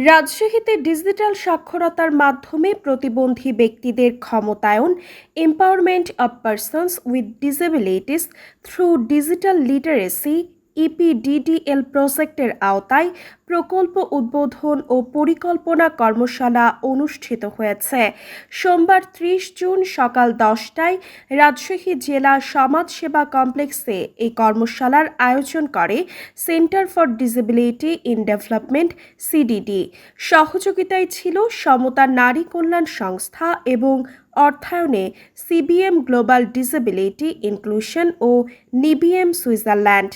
রাজশাহীতে ডিজিটাল সাক্ষরতার মাধ্যমে প্রতিবন্ধী ব্যক্তিদের ক্ষমতায়ন empowerment of persons with disabilities through digital literacy EPDDL প্রজেক্টের আওতায় প্রকল্প উদ্বোধন ও পরিকল্পনা কর্মশালা অনুষ্ঠিত হয়েছে। সোমবার ত্রিশ জুন সকাল দশটায় রাজশাহী জেলা সমাজসেবা কমপ্লেক্সে এই কর্মশালার আয়োজন করে centre for disability in development, CDD. সহযোগিতায় ছিল সমতা নারী কল্যাণ সংস্থা এবং অর্থায়নে সিবিএম গ্লোবাল ডিসেবিলিটি ইনক্লুশন ও নিবিএম সুইজারল্যান্ড।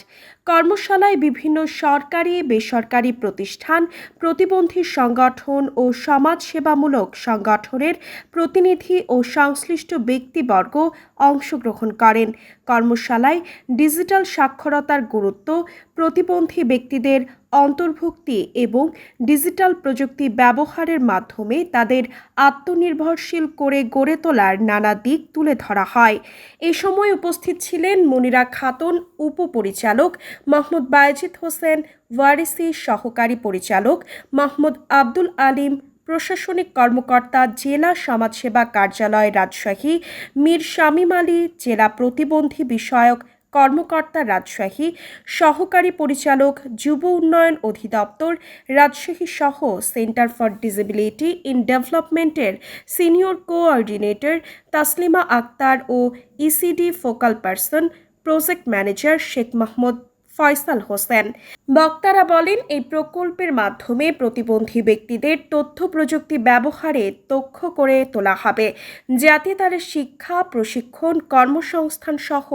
কর্মশালায় বিভিন্ন সরকারি, বেসরকারি প্রতিষ্ঠান, প্রতিবন্ধী সংগঠন ও সমাজসেবামূলক সংগঠনের প্রতিনিধি ও সংশ্লিষ্ট ব্যক্তিবর্গ অংশগ্রহণ করেন। কর্মশালায় ডিজিটাল সাক্ষরতার গুরুত্ব, প্রতিবন্ধী ব্যক্তিদের অন্তর্ভুক্তি এবং ডিজিটাল প্রযুক্তি ব্যবহারের মাধ্যমে তাদের আত্মনির্ভরশীল করে গড়ে তোলার নানা দিক তুলে ধরা হয়। এ সময় উপস্থিত ছিলেন মনিরা খাতুন, উপপরিচালক মোহাম্মদ বায়েজিদ হোসেন, ওয়ারিসি সহকারী পরিচালক মোহাম্মদ আব্দুল আলিম, প্রশাসনিক কর্মকর্তা, জেলা সমাজসেবা কার্যালয় রাজশাহী, মীর শামীম আলী, জেলা প্রতিবন্ধী বিষয়ক কর্মকর্তা রাজশাহী, সহকারী পরিচালক, যুব উন্নয়ন অধিদপ্তর রাজশাহী সহ সেন্টার ফর ডিসেবিলিটি ইন ডেভেলপমেন্টের সিনিয়র কোঅর্ডিনেটর তাসলিমা আক্তার ও ECD focal person, project manager Sheikh Mahmud Faisal Hossain. বক্তারা বলেন, এই প্রকল্পের মাধ্যমে প্রতিবন্ধী ব্যক্তিদের তথ্য প্রযুক্তি ব্যবহারে দক্ষ করে তোলা হবে, যাতে তারা শিক্ষা, প্রশিক্ষণ কর্মসংস্থান সহ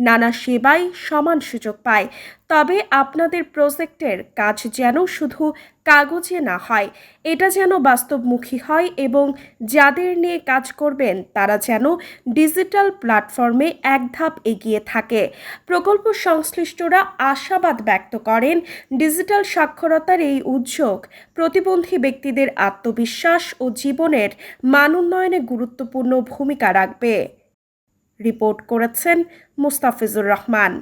নানা সেবাই সমান সুযোগ পায়। তবে আপনাদের প্রজেক্টের কাজ যেন শুধু কাগজে না হয়, এটা যেন বাস্তবমুখী হয় এবং যাদের নিয়ে কাজ করবেন তারা যেন ডিজিটাল প্ল্যাটফর্মে এক ধাপ এগিয়ে থাকে। প্রকল্প সংশ্লিষ্টরা আশাবাদ ব্যক্ত করেন, ডিজিটাল সাক্ষরতার এই উদ্যোগ প্রতিবন্ধী ব্যক্তিদের আত্মবিশ্বাস ও জীবনের মান উন্নয়নে গুরুত্বপূর্ণ ভূমিকা রাখবে। রিপোর্ট করেছেন মুস্তাফিজুর রহমান।